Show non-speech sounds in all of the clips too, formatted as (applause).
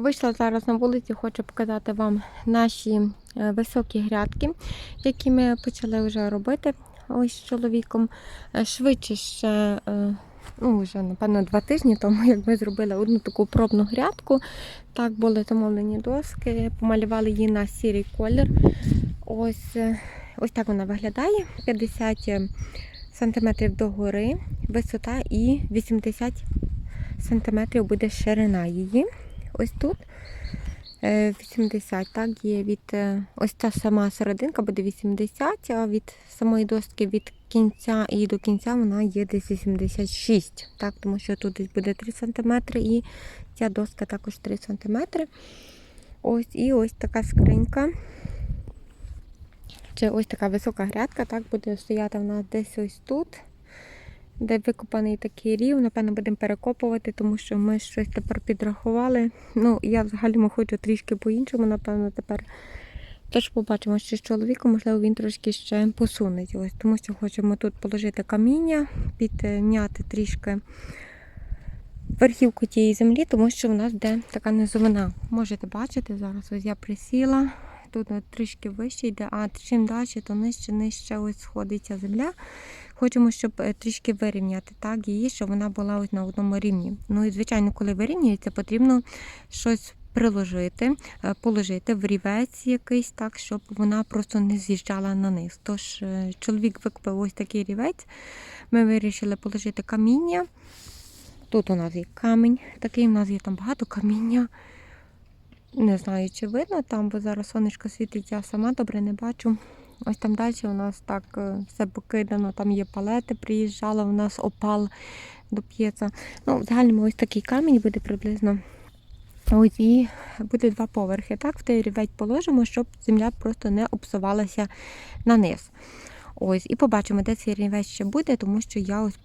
Вийшла зараз на вулицю, хочу показати вам наші е, високі грядки, які ми почали вже робити ось з чоловіком. Е, Швидше ще, е, ну вже напевно два тижні тому, як ми зробили одну таку пробну грядку. Так були замовлені доски, помалювали її на сірий колір. Ось, ось так вона виглядає. 50 см догори, висота і 80 см буде ширина її. Ось тут е, 80, так, є від е, ось ця сама серединка буде 80, а від самої доски від кінця і до кінця вона є десь 86. Так, тому що тут десь буде 3 см і ця доска також 3 см. Ось і ось така скринька. Чи ось така висока грядка, так буде стояти в нас десь ось тут де викопаний такий рів, напевно, будемо перекопувати, тому що ми щось тепер підрахували. Ну, я взагалі хочу трішки по-іншому, напевно, тепер. Тож побачимо, що з чоловіком, можливо, він трошки ще посунеть. Ось, тому що хочемо тут положити каміння, підняти трішки верхівку тієї землі, тому що в нас де така низовина. Можете бачити, зараз ось я присіла. Тут от трішки вище йде, а чим далі, то нижче, нижче ось сходиться земля. Хочемо, щоб е, трішки вирівняти так, її, щоб вона була ось на одному рівні. Ну і звичайно, коли вирівнюється, потрібно щось приложити, е, положити в рівець якийсь так, щоб вона просто не з'їжджала на низ. Тож е, чоловік викупив ось такий рівець. Ми вирішили положити каміння. Тут у нас є камінь, такий у нас є там багато каміння. Не знаю, чи видно там, бо зараз сонечко світить, я сама добре не бачу. Ось там далі у нас так е, все покидано, там є палети, приїжджала, у нас опал до п'єца. Ну, в загальному ось такий камінь буде приблизно. Ось і буде два поверхи. Так, в той рівець положимо, щоб земля просто не обсувалася на низ. Ось, і побачимо, де цей рівець ще буде, тому що я ось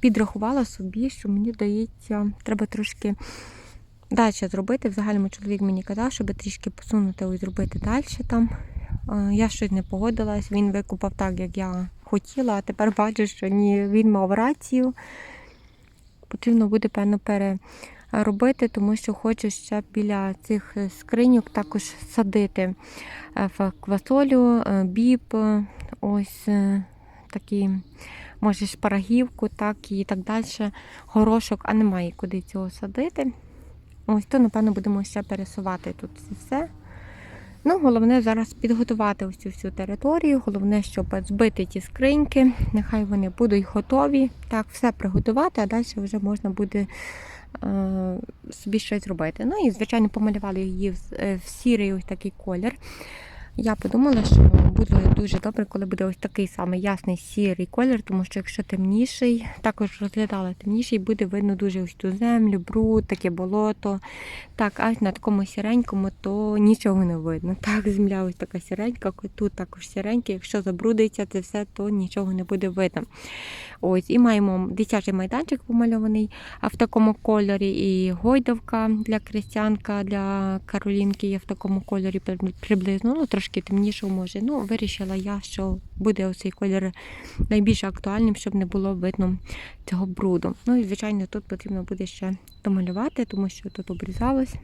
підрахувала собі, що мені здається, треба трошки далі зробити. В загальному чоловік мені казав, щоб трішки посунути ось зробити далі там. Е, Я щось не погодилась, він викупав так, як я хотіла, а тепер бачу, що ні, він мав рацію. Потрібно буде, певно, переробити, тому що хочу ще біля цих скриньок також садити е, квасолю, е, біб, е, ось такі, може, шпарагівку, так і так далі. Горошок, а немає куди цього садити. Ось то, напевно, будемо ще пересувати тут все. Ну, головне зараз підготувати ось цю всю територію. Головне, щоб збити ті скриньки. Нехай вони будуть готові. Так, все приготувати, а далі вже можна буде е, собі щось робити. Ну і, звичайно, помалювали її в, е, в сірий ось такий колір. Я подумала, що буде дуже добре, коли буде ось такий самий ясний сірий колір, тому що якщо темніший, також розглядала темніший, буде видно дуже ось ту землю, бруд, таке болото. Так, а на такому сіренькому, то нічого не видно. (laughs) Так, земля ось така сіренька, тут також сіренька. Якщо забрудиться це все, то нічого не буде видно. Ось, і маємо дитячий майданчик помальований а в такому кольорі, і гойдовка для крестянка, для Каролінки є в такому кольорі приблизно, ну трошки темнішого може. Ну, вирішила я, що буде оцей колір найбільш актуальним, щоб не було видно цього бруду. Ну і звичайно, тут потрібно буде ще домалювати, тому що тут обрізалось.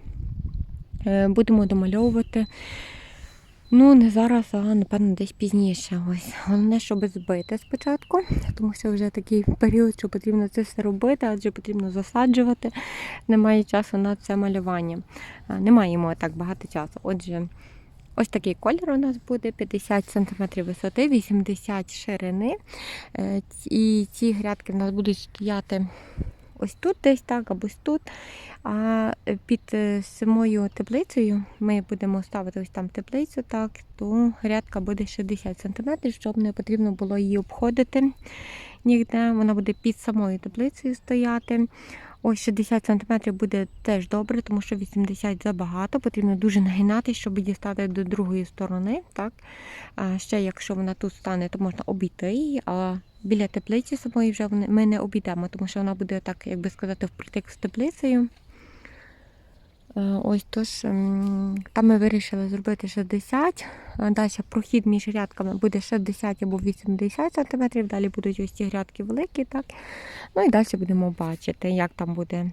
Е, Будемо домальовувати. Ну, не зараз, а напевно десь пізніше. Ось. Головне, щоб збити спочатку, тому що вже такий період, що потрібно це все робити, адже потрібно засаджувати. Немає часу на це малювання. А, Не маємо так багато часу. Отже, ось такий колір у нас буде: 50 см висоти, 80 ширини. Е, І ці грядки в нас будуть стояти ось тут, десь так, або ось тут. А під е, самою теплицею ми будемо ставити ось там теплицю, так, то грядка буде 60 см, щоб не потрібно було її обходити ніде. Вона буде під самою теплицею стояти. Ось 60 см буде теж добре, тому що 80 забагато. Потрібно дуже нагинати, щоб дістати до другої сторони. Так? А ще якщо вона тут стане, то можна обійти її. А біля теплиці самої вже ми не обійдемо, тому що вона буде так, як би сказати, впритик з теплицею. Е, Ось тож там ми вирішили зробити 60. Далі прохід між грядками буде 60 або 80 см. Далі будуть ось ці грядки великі. так. Ну і далі будемо бачити, як там буде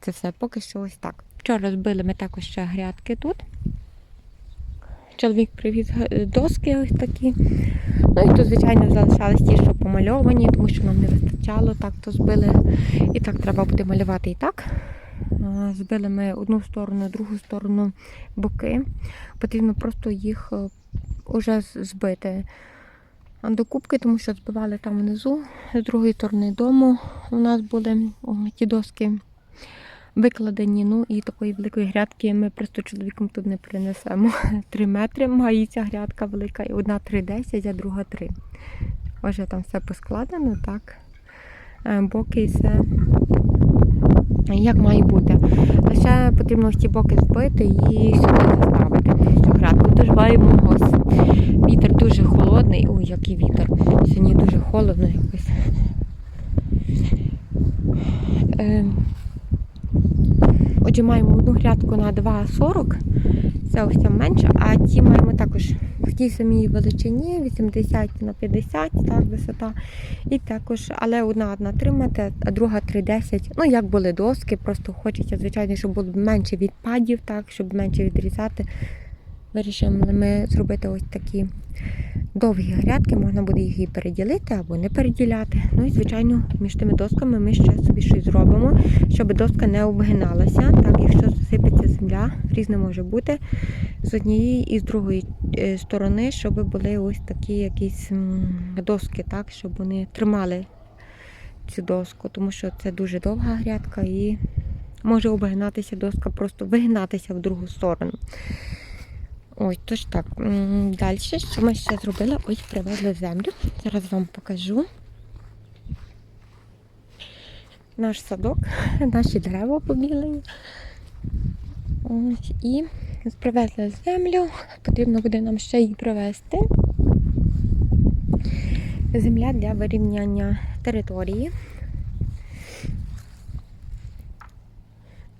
це все. Поки що ось так. Вчора збили ми також ще грядки тут. Чоловік привіз доски ось такі. Ну і тут, звичайно, залишались ті, що помальовані, тому що нам не вистачало, так то збили. І так треба буде малювати і так. А, Збили ми одну сторону, другу сторону боки. Потрібно просто їх е, уже збити до кубки, тому що збивали там внизу, з другої сторони дому. У нас були ті доски викладені. Ну і такої великої грядки ми просто чоловіком тут не принесемо. (laughs) Три метри має ця грядка велика, і одна 3,10, а друга 3. Вже там все поскладено, так. Е, Боки і все як має бути. Лише потрібно ці боки збити і сюди заставити. Грядку. Тож маємо ось. Вітер дуже холодний. Ой, який вітер. Сьогодні дуже холодно якось. Е, Отже, маємо одну грядку на 2,40. Це ось ця менша, а ті маємо також тій самій величині, 80 на 50, так, висота. І також, але одна одна 3 метри, а друга 3,10. Ну, як були доски, просто хочеться, звичайно, щоб було менше відпадів, так, щоб менше відрізати. Вирішили ми зробити ось такі довгі грядки, можна буде їх і переділити або не переділяти. Ну і, звичайно, між тими досками ми ще собі щось зробимо, щоб доска не обгиналася. Так, якщо засипеться земля, різне може бути з однієї і з другої е, сторони, щоб були ось такі якісь доски, так, щоб вони тримали цю доску, тому що це дуже довга грядка і може обгинатися доска, просто вигинатися в другу сторону. Ой, тож так. Далі, що ми ще зробили? Ось привезли землю. Зараз вам покажу. Наш садок, (laughs) наші дерева побілені. Ось, і привезли землю. Потрібно буде нам ще її привезти. Земля для вирівняння території.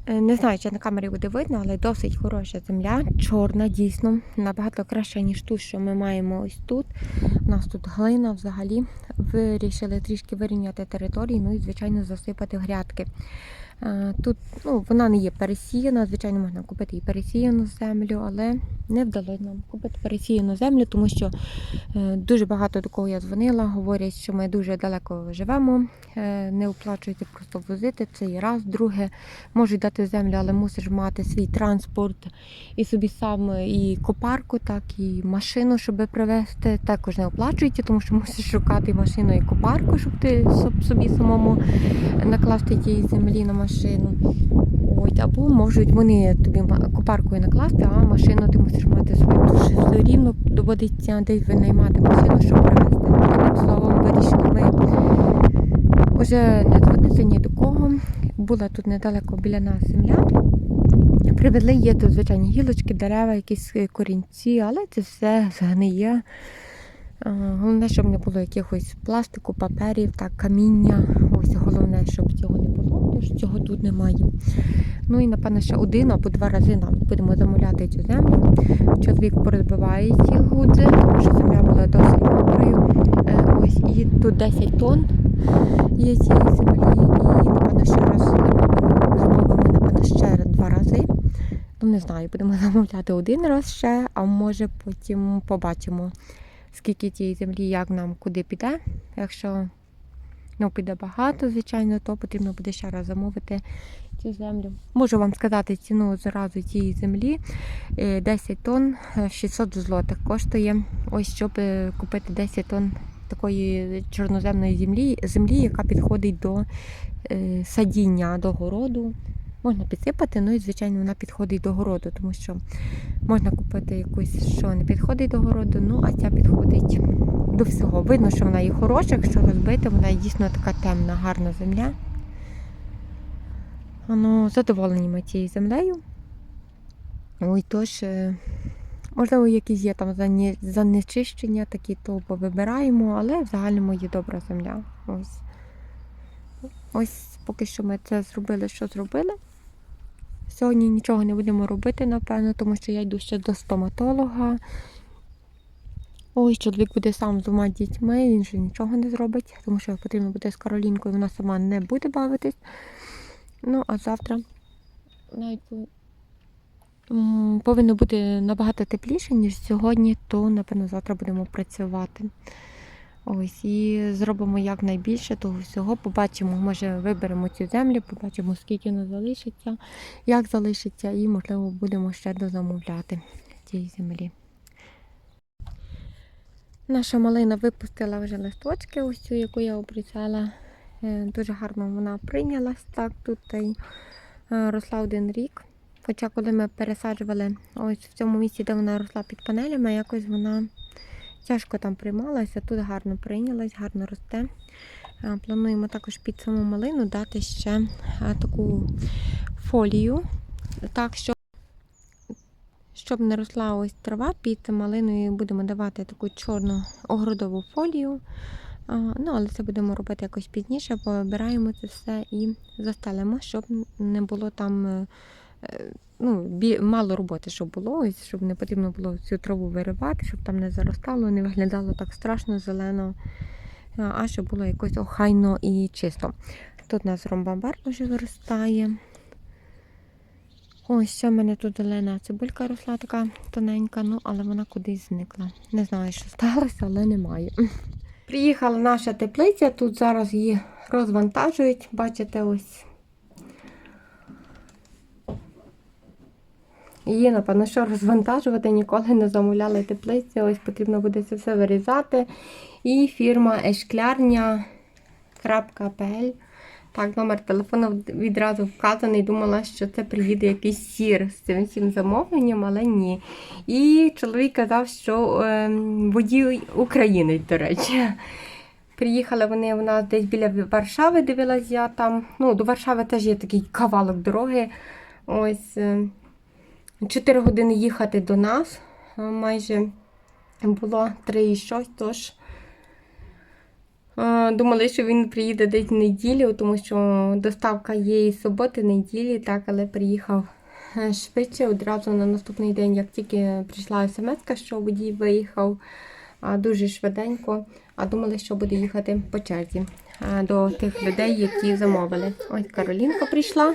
Не знаю, чи на камері буде видно, але досить хороша земля, чорна, дійсно, набагато краща, ніж ту, що ми маємо ось тут. У нас тут глина взагалі. Вирішили трішки вирівняти територію, ну і, звичайно, засипати грядки. Е, Тут ну, вона не є пересіяна, звичайно, можна купити і пересіяну землю, але не вдалося нам купити пересіяну землю, тому що е, дуже багато до кого я дзвонила, говорять, що ми дуже далеко живемо, е, не оплачується просто возити. Це і раз. Друге, можуть дати землю, але мусиш мати свій транспорт і собі сам і копарку, так і машину, щоб привезти. Також не оплачується, тому що мусиш шукати машину і копарку, щоб ти соб- собі самому накласти тієї землі на машину. Ось, або можуть вони тобі копаркою накласти, а машину ти мусиш мати свою. Все рівно доводиться десь винаймати машину, щоб привезти. Одним словом, вирішили ми вже не дзвонити ні до кого. Була тут недалеко біля нас земля. Привезли, є тут звичайні гілочки, дерева, якісь корінці, але це все згниє. Головне, щоб не було якихось пластику, паперів, так, каміння. Ось головне, щоб цього не було, тож цього тут немає. Ну і напевно ще один або два рази нам будемо замовляти цю землю. Чоловік порозбиває ці гудзи, тому що земля була досить мокрою. Е, Ось і тут 10 тонн є цієї землі, і напевно ще раз замовимо, напевно ще два рази. Ну не знаю, будемо (laughs) замовляти один раз ще, а може потім побачимо, скільки тієї землі, як нам куди піде. Якщо ну, піде багато, звичайно, то потрібно буде ще раз замовити цю землю. Можу вам сказати ціну зразу цієї землі. Е, 10 тонн е, 600 злотих коштує. Ось щоб е, купити 10 тонн такої чорноземної землі, землі, яка підходить до е, садіння, до городу. Можна підсипати, ну і звичайно вона підходить до городу, тому що можна купити якусь, що не підходить до городу, ну а ця підходить до всього. Видно, що вона є хороша, якщо розбити, вона дійсно така темна, гарна земля. Ну, задоволені ми цією землею. Ой, тож, е, можливо, якісь є там занечищення, такі то повибираємо, але в загальному є добра земля. Ось. Ось поки що ми це зробили, що зробили. Сьогодні нічого не будемо робити, напевно, тому що я йду ще до стоматолога. Ось чоловік буде сам з двома дітьми, він же нічого не зробить, тому що потрібно буде з Каролінкою, вона сама не буде бавитись. Ну, а завтра навіть повинно бути набагато тепліше, ніж сьогодні, то напевно завтра будемо працювати. Ось і зробимо якнайбільше того всього. Побачимо, може виберемо цю землю, побачимо, скільки нас залишиться, як залишиться, і можливо будемо ще дозамовляти цієї землі. Наша малина випустила вже листочки, ось цю, яку я обрізала. Е, Дуже гарно вона прийнялась так тут е, росла один рік. Хоча коли ми пересаджували ось в цьому місці, де вона росла під панелями, якось вона тяжко там приймалася, тут гарно прийнялась, гарно росте. Е, Плануємо також під саму малину дати ще е, таку фолію, так, щоб, щоб не росла ось трава під малиною, будемо давати таку чорну огородову фолію. Ну, але це будемо робити якось пізніше, побираємо це все і застелимо, щоб не було там е, е, ну, мало роботи, щоб було, щоб не потрібно було цю траву виривати, щоб там не заростало, не виглядало так страшно зелено, а, щоб було якось охайно і чисто. Тут у нас ромбамбар вже виростає. Ось ще в мене тут зелена цибулька росла така тоненька, ну але вона кудись зникла. Не знаю, що сталося, але немає. Приїхала наша теплиця, тут зараз її розвантажують. Бачите, ось. Її, напевно, що розвантажувати, ніколи не замовляли теплиці. Ось потрібно буде це все вирізати. І фірма ешклярня.pl. Так, номер телефону відразу вказаний. Думала, що це приїде якийсь сір з цим всім замовленням, але ні. І чоловік казав, що е, водій українець, до речі. Приїхали вони у нас десь біля Варшави, дивилась я там. Ну, до Варшави теж є такий кавалок дороги. Ось. Е, 4 години їхати до нас. е, Майже було 3,6, тож е, думали, що він приїде десь в неділю, тому що доставка є і суботи, неділі, так, але приїхав е, швидше, одразу на наступний день, як тільки прийшла смс, що водій виїхав дуже швиденько, а думали, що буде їхати по черзі до тих людей, які замовили. Ось Каролінка прийшла.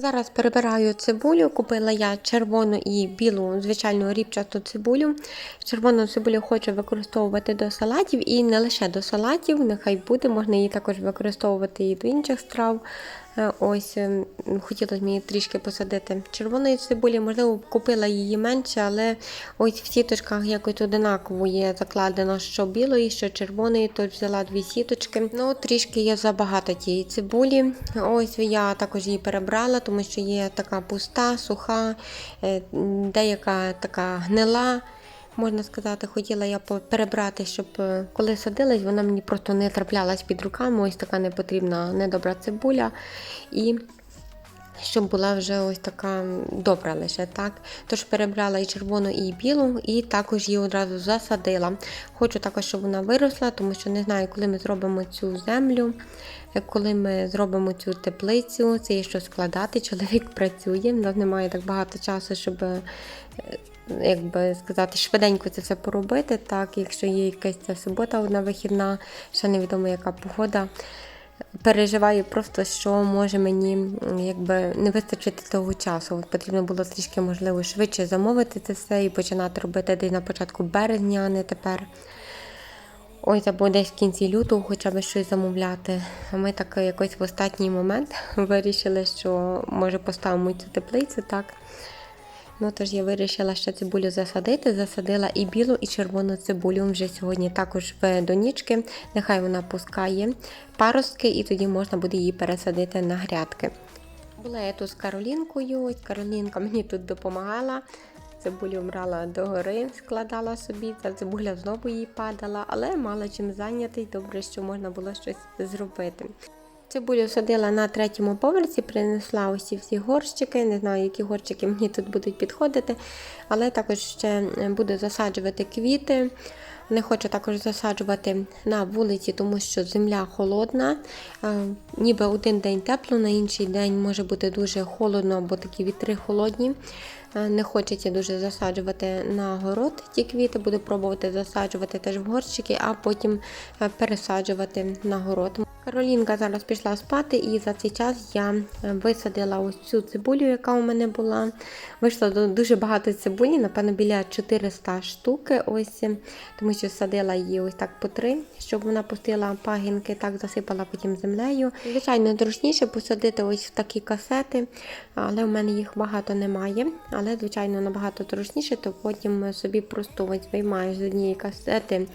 Зараз перебираю цибулю. Купила я червону і білу, звичайну ріпчасту цибулю. Червону цибулю хочу використовувати до салатів і не лише до салатів, нехай буде, можна її також використовувати і до інших страв. Е, Ось ем, хотілося мені трішки посадити червоної цибулі, можливо, купила її менше, але ось в сіточках якось одинаково є закладено, що білої, що червоної, тож взяла дві сіточки. Ну, трішки є забагато тієї цибулі. Ось я також її перебрала, тому що є така пуста, суха, е, деяка така гнила. Можна сказати, хотіла я перебрати, щоб е, коли садилась, вона мені просто не траплялась під руками. Ось така непотрібна, недобра цибуля. І щоб була вже ось така добра лише так. Тож перебрала і червону, і білу, і також її одразу засадила. Хочу також, щоб вона виросла, тому що не знаю, коли ми зробимо цю землю, е, коли ми зробимо цю теплицю, це є що складати. (laughs) Чоловік працює, в нас немає так багато часу, щоб. Е, Як би сказати, швиденько це все поробити, так, якщо є якась ця субота, одна вихідна, ще невідомо яка погода. Переживаю просто, що може мені якби не вистачити того часу. Потрібно було трішки, можливо, швидше замовити це все і починати робити десь на початку березня, а не тепер. Ось або десь в кінці лютого хоча б щось замовляти. Ми так якось в останній момент (laughs) вирішили, що може поставимо цю теплицю, так. Ну, тож я вирішила ще цибулю засадити. Засадила і білу, і червону цибулю вже сьогодні також в донічки. Нехай вона пускає паростки, і тоді можна буде її пересадити на грядки. Була я тут з Каролінкою. Каролінка мені тут допомагала. Цибулю брала догори, складала собі, та цибуля знову їй падала, але мала чим зайнятий. Добре, що можна було щось зробити. Цибулю садила на третьому поверсі, принесла усі всі горщики. Не знаю, які горщики мені тут будуть підходити, але також ще буду засаджувати квіти. Не хочу також засаджувати на вулиці, тому що земля холодна. Е, Ніби один день тепло, на інший день може бути дуже холодно, бо такі вітри холодні. Е, Не хочеться дуже засаджувати на город ті квіти, буду пробувати засаджувати теж в горщики, а потім е, пересаджувати на город. Каролінка зараз пішла спати, і за цей час я е, висадила ось цю цибулю, яка у мене була. Вийшло дуже багато цибулі, напевно, біля 400 штуки. Ось, тому що садила її ось так по три, щоб вона пустила пагінки, так засипала потім землею. Звичайно, зручніше посадити ось в такі касети, але в мене їх багато немає. Але, звичайно, набагато зручніше, то потім собі просто ось виймаєш з однієї касети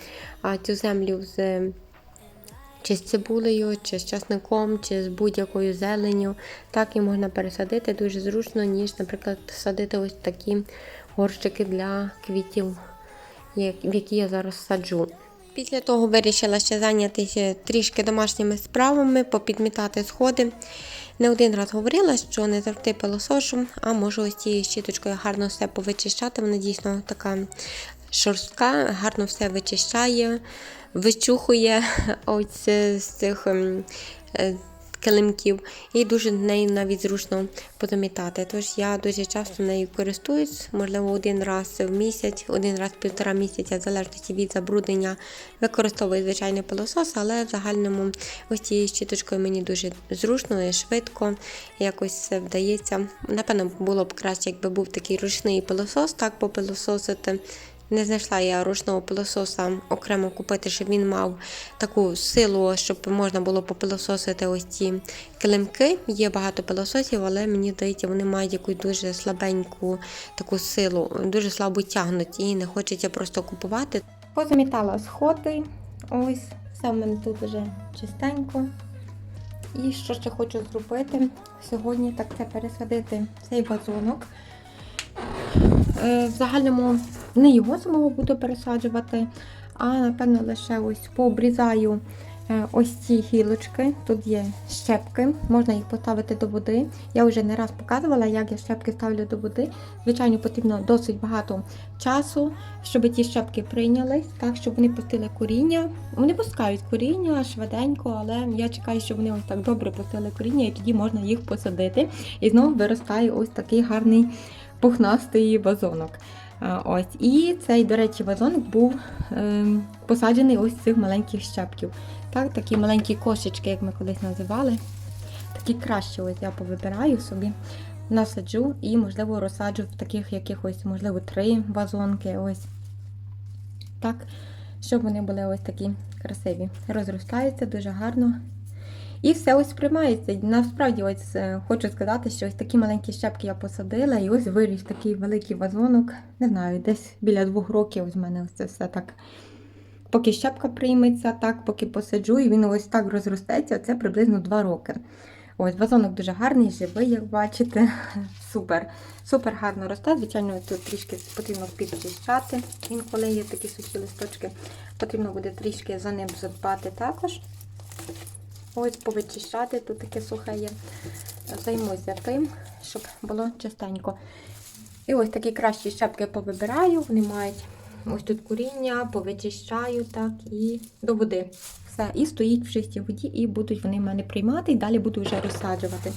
цю землю з чи з цибулею, чи з часником, чи з будь-якою зеленню. Так і можна пересадити дуже зручно, ніж, наприклад, садити ось такі горщики для квітів, в які я зараз саджу. Після того вирішила ще зайнятися трішки домашніми справами, попідмітати сходи. Не один раз говорила, що не завжди пилосошу, а можу ось цією щіточкою гарно все повичищати. Вона дійсно така шорстка, гарно все вичищає, вичухує ось з цих ем, е, килимків, і дуже нею навіть зручно позамітати. Тож я дуже часто нею користуюсь, можливо, один раз в місяць, один раз в півтора місяця, в залежності від забруднення, використовую звичайний пилосос, але в загальному ось цією щіточкою мені дуже зручно і швидко якось все вдається. Напевно, було б краще, якби був такий ручний пилосос, так попилососити. Не знайшла я ручного пилососа окремо купити, щоб він мав таку силу, щоб можна було попилососити ось ці килимки. Є багато пилососів, але мені здається, вони мають якусь дуже слабеньку таку силу, дуже слабо тягнуть і не хочеться просто купувати. Позамітала сходи. Ось, мене тут вже чистенько. І що ще хочу зробити сьогодні, так це пересадити цей вазонок. Е, В загальному не його самого буду пересаджувати, а напевно лише ось пообрізаю е, ось ці гілочки. Тут є щепки, можна їх поставити до води. Я вже не раз показувала, як я щепки ставлю до води. Звичайно, потрібно досить багато часу, щоб ті щепки прийнялись, так, щоб вони пустили коріння. Вони пускають коріння швиденько, але я чекаю, щоб вони ось так добре пустили коріння, і тоді можна їх посадити. І знову виростає ось такий гарний пухнастий вазонок. Ось. І цей, до речі, вазонок був ем, посаджений ось з цих маленьких щепків. Так, такі маленькі кошечки, як ми колись називали. Такі кращі ось я повибираю собі, насаджу і, можливо, розсаджу в таких якихось, можливо, три вазонки. Ось. Так, щоб вони були ось такі красиві. Розростаються дуже гарно. І все ось приймається. Насправді, ось е, хочу сказати, що ось такі маленькі щепки я посадила, і ось виріс такий великий вазонок. Не знаю, десь біля двох років ось в мене ось це все так. Поки щепка прийметься, так, поки посаджу, і він ось так розростеться, це приблизно два роки. Ось вазонок дуже гарний, живий, як бачите. (laughs) Супер. Супер гарно росте. Звичайно, тут трішки потрібно підчищати. Він коли є такі сухі листочки, потрібно буде трішки за ним задбати також. Ось повичищати, тут таке сухе є. Займуся тим, щоб було чистенько. І ось такі кращі щепки повибираю, вони мають ось тут коріння, повичищаю так і до води. Все, і стоїть в чистій воді, і будуть вони в мене приймати, і далі буду вже розсаджувати.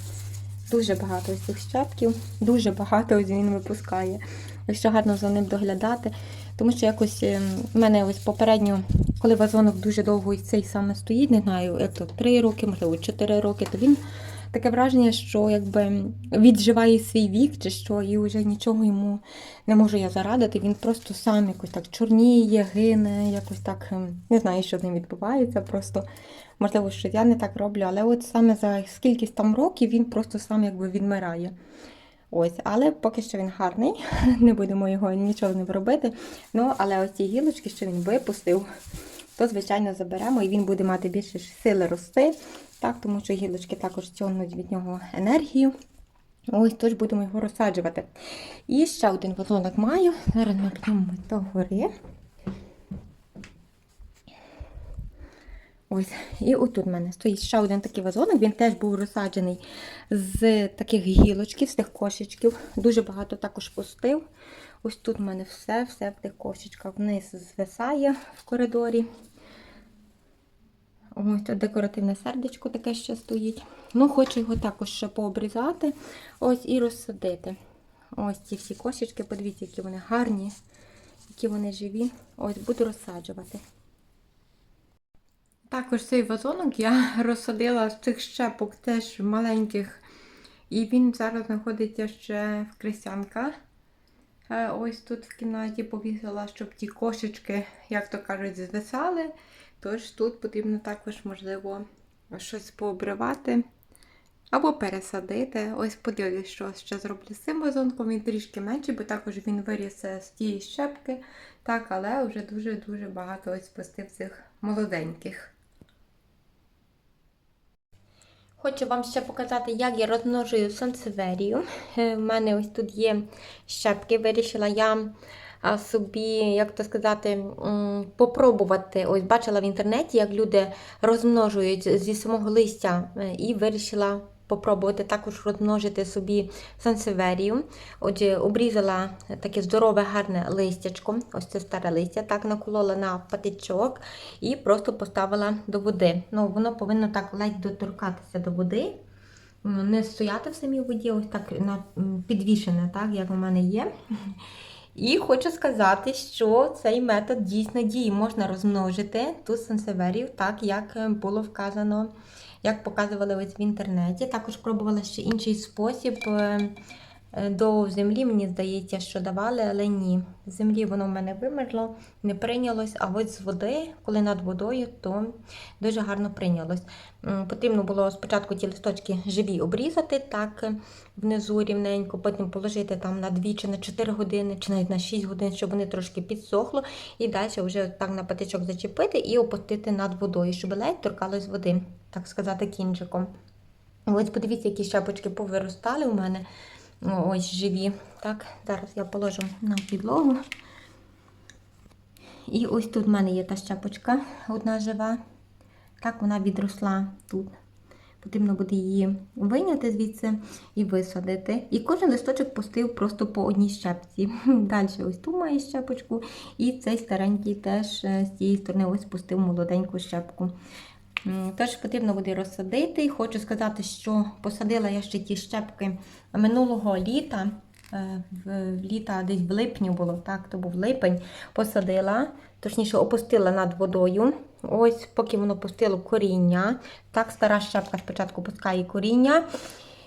Дуже багато ось цих щепків, дуже багато ось він випускає. Якщо гарно за ним доглядати. Тому що якось ем, в мене ось попередньо, коли вазонок дуже довго і цей саме стоїть, не знаю, як то 3 роки, можливо, 4 роки, то він таке враження, що якби відживає свій вік чи що, і вже нічого йому не можу я зарадити. Він просто сам якось так чорніє, гине, якось так ем, не знаю, що з ним відбувається. Просто можливо, що я не так роблю, але от саме за скількись там років він просто сам якби відмирає. Ось, але поки що він гарний, (laughs) не будемо його нічого не робити. Ну, але ось ці гілочки, що він випустив, то, звичайно, заберемо і він буде мати більше сили рости, так, тому що гілочки також тягнуть від нього енергію. Ось, тож будемо його розсаджувати. І ще один вазонок маю. Зараз ми підемо до гори. Ось, і отут в мене стоїть ще один такий вазонок. Він теж був розсаджений з таких гілочків, з тих кошечків. Дуже багато також пустив. Ось тут в мене все, все в тих кошечках вниз звисає в коридорі. Ось тут декоративне сердечко таке ще стоїть. Ну, хочу його також ще пообрізати. Ось і розсадити. Ось ці всі кошечки, подивіться, які вони гарні, які вони живі. Ось буду розсаджувати. Також цей вазонок я (laughs) розсадила з цих щепок теж маленьких. І він зараз знаходиться ще в крестянка. Е, Ось тут в кімнаті повісила, щоб ті кошечки, як то кажуть, звисали. Тож тут потрібно також, можливо, щось пообривати або пересадити. Ось подивлюсь, що ще зроблю з цим вазонком. Він трішки менший, бо також він виріс е, з тієї щепки. Так, але вже дуже-дуже багато ось пустив цих молоденьких. Хочу вам ще показати, як я розмножую сансеверію. У мене ось тут є щепки. Вирішила я собі, як то сказати, попробувати. Ось бачила в інтернеті, як люди розмножують зі самого листя, е, і вирішила попробувати також розмножити собі сансеверію. Отже, обрізала таке здорове, гарне листячко. Ось це старе листя, так наколола на патичок і просто поставила до води. Ну, воно повинно так ледь доторкатися до води. Не стояти в самій воді, ось так підвішене, так, як у мене є. І хочу сказати, що цей метод дійсно діє. Можна розмножити ту сансеверію, так як е, було вказано, як показували ось в інтернеті. Також пробувала ще інший спосіб. Е, До землі, мені здається, що давали, але ні. З землі воно в мене вимерло, не прийнялось, а ось з води, коли над водою, то дуже гарно прийнялось. Потрібно було спочатку ті листочки живі обрізати, так внизу рівненько, потім положити там на 2 чи на 4 години, чи навіть на 6 годин, щоб вони трошки підсохло, і далі вже так на патичок зачепити і опустити над водою, щоб ледь торкалось води, так сказати, кінчиком. Ось подивіться, які щепочки повиростали у мене. О, Ось живі. Так, зараз я положу на підлогу. І ось тут в мене є та щепочка, одна жива. Так, вона відросла тут. Потрібно буде її вийняти звідси і висадити. І кожен листочок пустив просто по одній щепці. (laughs) Далі ось ту має щепочку, і цей старенький теж е, з цієї сторони ось пустив молоденьку щепку. Теж потрібно буде розсадити. Хочу сказати, що посадила я ще ті щепки минулого літа. е, в літа десь в липні було, так, то був липень, посадила, точніше опустила над водою. Ось, поки воно пустило коріння. Так, стара щепка спочатку пускає коріння.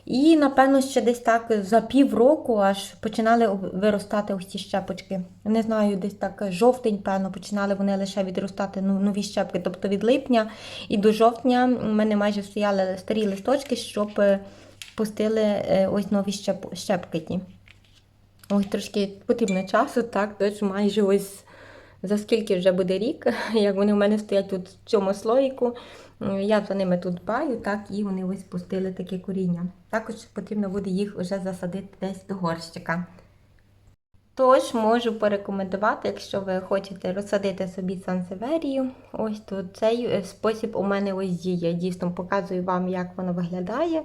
І, напевно, ще десь так за півроку аж починали виростати ось ці щепочки. Не знаю, десь так жовтень, певно, починали вони лише відростати ну, нові щепки. Тобто від липня і до жовтня у мене майже стояли старі листочки, щоб е, пустили е, ось нові щеп, щепки. ті. Ось трошки потрібно часу, так, тож майже ось за скільки вже буде рік, (laughs) як вони в мене стоять тут в цьому слоїку. М, Я за ними тут дбаю, так, і вони ось пустили таке коріння. Також потрібно буде їх вже засадити десь до горщика. Тож можу порекомендувати, якщо ви хочете розсадити собі сансеверію, ось то цей е, спосіб у мене ось діє. Дійсно показую вам, як воно виглядає.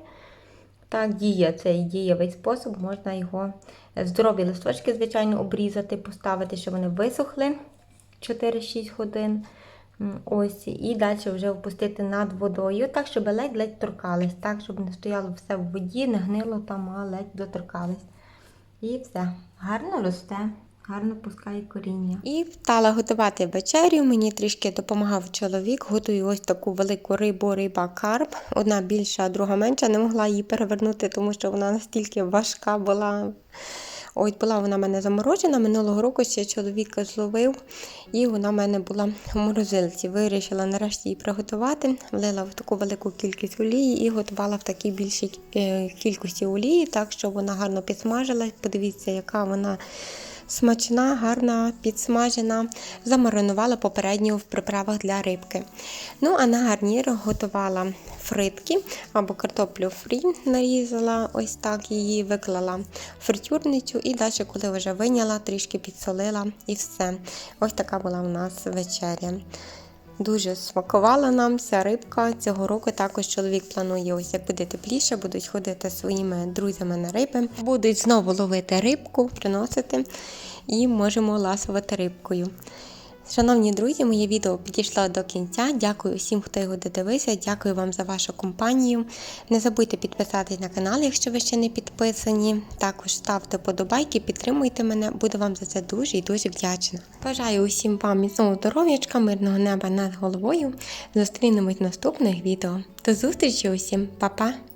Так, діє цей дієвий спосіб, можна його е, здорові листочки, звичайно, обрізати, поставити, щоб вони висохли 4-6 годин. Ось, і далі вже опустити над водою, так, щоб ледь-ледь торкались, так, щоб не стояло все в воді, не гнило там, а ледь доторкались. І все. Гарно росте, гарно пускає коріння. І стала готувати вечерю. Мені трішки допомагав чоловік. Готую ось таку велику рибу, риба карп. Одна більша, друга менша. Не могла її перевернути, тому що вона настільки важка була. Ось була вона в мене заморожена. Минулого року ще чоловік зловив, і вона в мене була в морозилці. Вирішила нарешті її приготувати. Влила в таку велику кількість олії і готувала в такій більшій е, кількості олії, так що вона гарно підсмажилась. Подивіться, яка вона смачна, гарна, підсмажена. Замаринувала попередньо в приправах для рибки. Ну, а на гарнір готувала фритки або картоплю фрі, нарізала ось так її, виклала фритюрницю і далі, коли вже виняла, трішки підсолила і все. Ось така була у нас вечеря. Дуже смакувала нам ця рибка. Цього року також чоловік планує, ось як буде тепліше, будуть ходити своїми друзями на риби. Будуть знову ловити рибку, приносити і можемо ласувати рибкою. Шановні друзі, моє відео підійшло до кінця. Дякую всім, хто його додивився. Дякую вам за вашу компанію. Не забудьте підписатись на канал, якщо ви ще не підписані. Також ставте подобайки, підтримуйте мене. Буду вам за це дуже і дуже вдячна. Бажаю усім вам міцного здоров'ячка, мирного неба над головою. Зустрінемось в наступних відео. До зустрічі усім, Па-па!